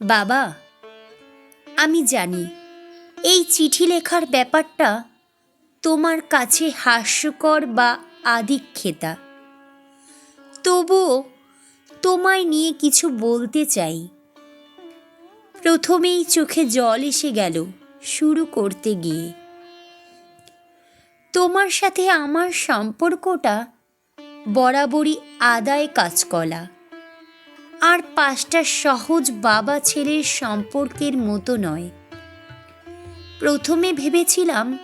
বাবা, আমি জানি এই চিঠি লেখার ব্যাপারটা তোমার কাছে হাস্যকর বা আদিক্ষেতা। তবুও তোমায় নিয়ে কিছু বলতে চাই। প্রথমেই চোখে জল এসে গেল শুরু করতে গিয়ে। তোমার সাথে আমার সম্পর্কটা বরাবরই আদায় কাজকলা আর পাঁচটা সহজ বাবা ছেলের সম্পর্কের মতো নয়। প্রথমে ভেবেছিলাম,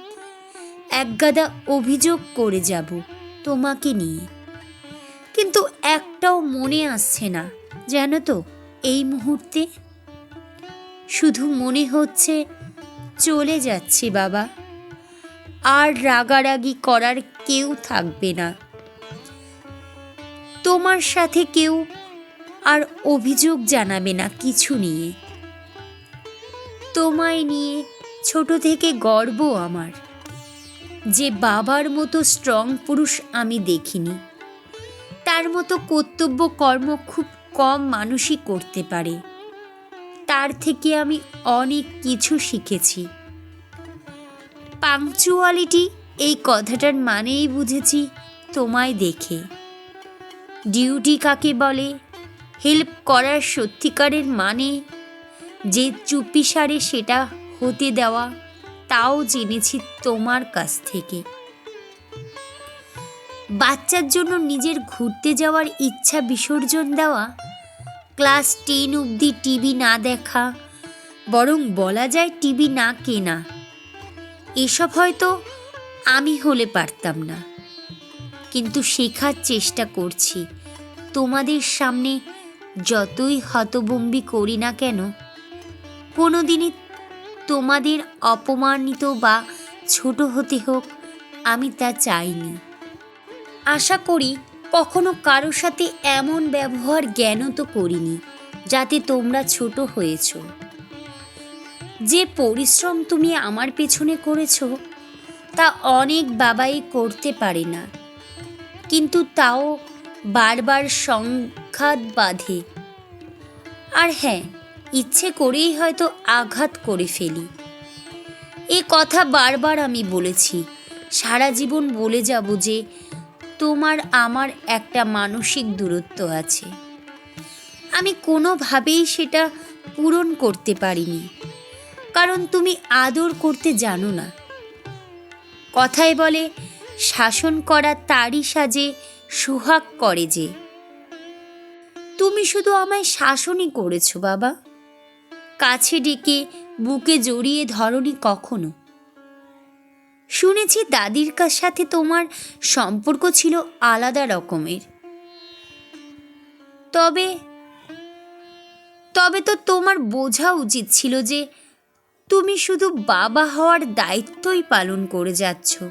একগাদা অভিযোগ করে যাব তোমাকে নিয়ে। কিন্তু একটাও মনে আসছে না, জানো তো, এই মুহূর্তে। শুধু মনে হচ্ছে, চলে যাচ্ছি বাবা। আর রাগারাগি করার কেউ থাকবে না। তোমার সাথে কেউ আর অভিযোগ জানাবে না কিছু নিয়ে। তোমায় নিয়ে ছোট থেকে গর্ব আমার। যে বাবার মতো স্ট্রং পুরুষ আমি দেখিনি। তার মতো কর্তব্য কর্ম খুব কম মানুষই করতে পারে। তার থেকে আমি অনেক কিছু শিখেছি। পাংচুয়ালিটি এই কথাটার মানেই বুঝেছি তোমায় দেখে। ডিউটি কাকে বলে? হেল্প করার সত্যিকারের মানে? যে চুপিসারে সেটা হতে দেওয়া, তাও জেনেছি তোমার কাছ থেকে। বাচ্চার জন্য নিজের ঘুরতে যাওয়ার ইচ্ছা বিসর্জন দেওয়া, ক্লাস টেন অবধি টিভি না দেখা, বরং বলা যায় টিভি না কেনা। এসব হয়তো আমি হলে পারতাম না। কিন্তু শেখার চেষ্টা করছি। তোমাদের সামনে যতই হতবম্বি করি না কেন কোনো দিনই তোমাদের অপমানিত বা ছোট হতে হোক, আমি তা চাইনি। আশা করি কখনো কারও সাথে এমন ব্যবহার জ্ঞানও তো করিনি, যাতে তোমরা ছোট হয়েছ। যে পরিশ্রম তুমি আমার পেছনে করেছ, তা অনেক বাবাই করতে পারে না। কিন্তু তাও বারবার সংঘাত বাঁধে। আর হ্যাঁ ইচ্ছে করেই হয়তো আঘাত করে ফেলি। এ কথা বারবার আমি বলেছি। সারা জীবন বলে যাব যে, তোমার আমার একটা মানসিক দূরত্ব আছে। আমি কোনোভাবেই সেটা পূরণ করতে পারিনি। কারণ তুমি আদর করতে জানো না। কথায় বলে, শাসন করা তারই সাজে সুহাগ করে যে, তুমি শুধু আমায় শাসনই করেছ, বাবা। কাছে ডেকে বুকে জড়িয়ে ধরনি কখনো। শুনেছি দাদির কার সাথে তোমার সম্পর্ক ছিল আলাদা রকমের। তবে তবে তো তোমার বোঝা উচিত ছিল যে, তুমি শুধু বাবা হওয়ার দায়িত্বই পালন করে যাচ্ছ।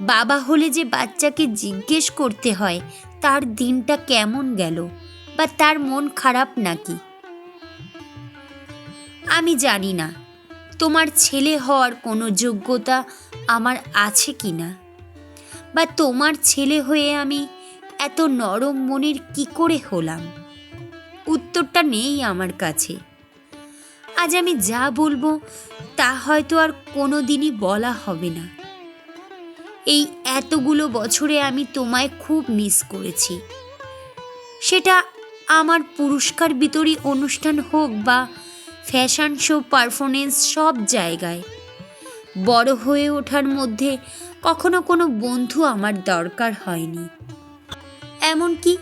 বাবা হলে যে বাচ্চাকে জিজ্ঞেস করতে হয়, তার দিনটা কেমন গেল বা তার মন খারাপ নাকি? আমি জানি না। তোমার ছেলে হওয়ার কোনো যোগ্যতা আমার আছে কি না? বা তোমার ছেলে হয়ে আমি এত নরম মনের কি করে হলাম? উত্তরটা নেই আমার কাছে। আজ আমি যা বলব, তা হয়তো আর কোনো দিনই বলা হবে না। এই এতগুলো বছরে আমি তোমায় খুব মিস করেছি। সেটা আমার পুরস্কার বিতরী অনুষ্ঠান হোক বা ফ্যাশন শো পারফরমেন্স সব জায়গায়। বড় হয়ে ওঠার মধ্যে কখনো কোনো বন্ধু আমার দরকার হয়নি। এমনকি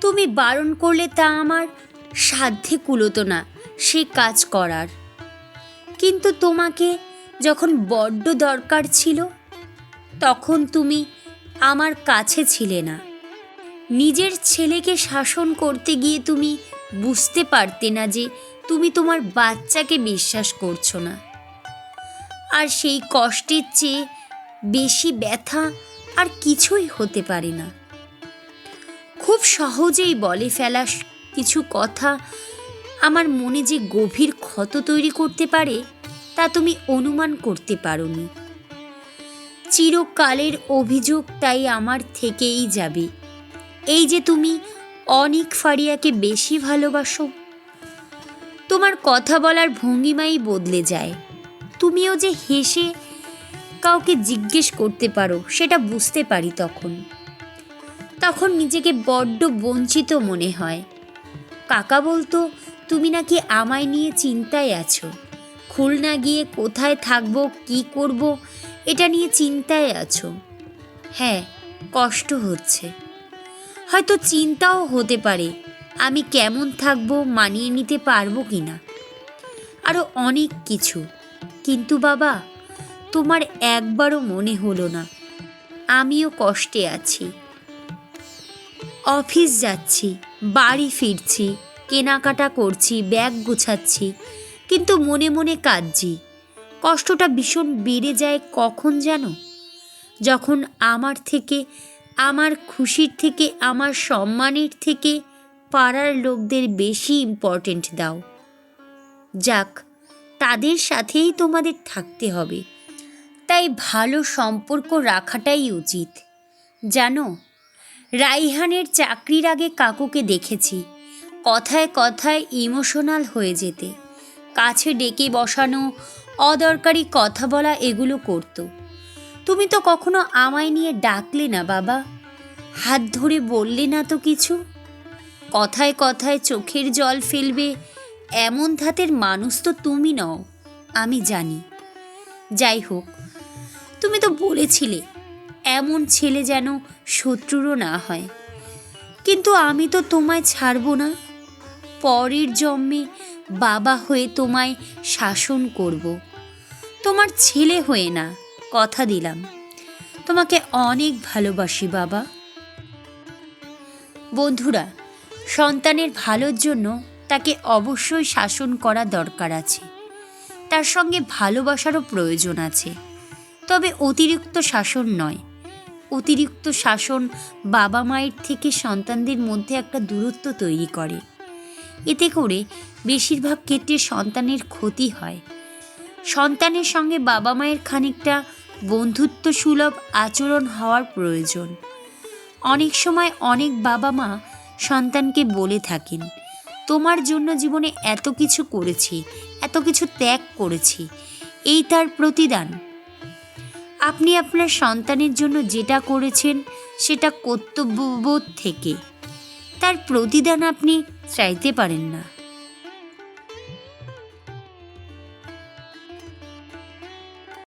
তুমি বারণ করলে তা আমার সাধ্যে কুলোতো না, সে কাজ করার। কিন্তু তোমাকে যখন বড্ড দরকার ছিল তখন তুমি আমার কাছে ছিলে না। নিজের ছেলেকে শাসন করতে গিয়ে তুমি বুঝতে পারতে না যে তুমি তোমার বাচ্চাকে বিশ্বাস করছ না। আর সেই কষ্টের চেয়ে বেশি ব্যথা আর কিছুই হতে পারে না। খুব সহজেই বলে ফেলা কিছু কথা আমার মনে যে গভীর ক্ষত তৈরি করতে পারে তা তুমি অনুমান করতে পারো পারোনি। চিরকালের অভিযোগ তাই আমার থেকেই যাবে। এই যে তুমি অনিক ফারিয়াকে বেশি ভালোবাসো। তোমার কথা বলার ভঙ্গিমাই বদলে যায়। তুমিও যে হেসে কাউকে জিজ্ঞেস করতে পারো, সেটা বুঝতে পারি তখন। তখন নিজেকে বড্ড বঞ্চিত মনে হয়। কাকা বলতো, তুমি নাকি আমায় নিয়ে চিন্তায় আছো। খুলনা গিয়ে কোথায় থাকব, কি করব এটা নিয়ে চিন্তায় আছো? হ্যাঁ কষ্ট হচ্ছে। হয়তো চিন্তাও হতে পারে, আমি কেমন থাকব মানিয়ে নিতে পারব কি না? আরও অনেক কিছু, কিন্তু বাবা, তোমার একবারও মনে হলো না। আমিও কষ্টে আছি। অফিস যাচ্ছি, বাড়ি ফিরছি, কেনাকাটা করছি, ব্যাগ গুছাচ্ছি, কিন্তু মনে মনে কাঁদছি। কষ্টটা ভীষণ বেড়ে যায় কখন জানো যখন আমার থেকে, আমার খুশির থেকে, আমার সম্মানের থেকে পাড়ার লোকদের বেশি ইম্পর্টেন্ট দাও। যাক, তাদের সাথেই তোমাদের থাকতে হবে। তাই ভালো সম্পর্ক রাখাটাই উচিত। জানো, রাইহানের চাকরির আগে কাকুকে দেখেছি। কথায় কথায় ইমোশনাল হয়ে যেতে। কাছে ডেকে বসানো অদরকারি কথা বলা এগুলো করতো। তুমি তো কখনো আমায় নিয়ে ডাকলে না বাবা। হাত ধরে বললে না তো কিছু। কথায় কথায় চোখের জল ফেলবে এমন ধাতের মানুষ তো তুমি নও, আমি জানি। যাই হোক, তুমি তো বলেছিলে, এমন ছেলে যেন শত্রুরও না হয়। কিন্তু আমি তো তোমায় ছাড়বো না। পরের জন্মে বাবা হয়ে তোমায় শাসন করব। তোমার ছেলে হয়ে না, কথা দিলাম। তোমাকে অনেক ভালোবাসি, বাবা। বন্ধুরা, সন্তানের ভালোর জন্য তাকে অবশ্যই শাসন করা দরকার আছে। তার সঙ্গে ভালোবাসারও প্রয়োজন আছে। তবে অতিরিক্ত শাসন নয়। অতিরিক্ত শাসন বাবা মায়ের থেকে সন্তানদের মধ্যে একটা দূরত্ব তৈরি করে। এতে করে বেশিরভাগ ক্ষেত্রে সন্তানের ক্ষতি হয়। সন্তানের সঙ্গে বাবা মায়ের খানিকটা বন্ধুত্ব সুলভ আচরণ হওয়ার প্রয়োজন। অনেক সময় অনেক বাবা মা সন্তানকে বলে থাকেন, তোমার জন্য জীবনে এত কিছু করেছি, এত কিছু ত্যাগ করেছি, এই তার প্রতিদান। আপনি আপনার সন্তানের জন্য যেটা করেছেন, সেটা কর্তব্যবোধ থেকে। তার প্রতিদান আপনি চাইতে পারেন না।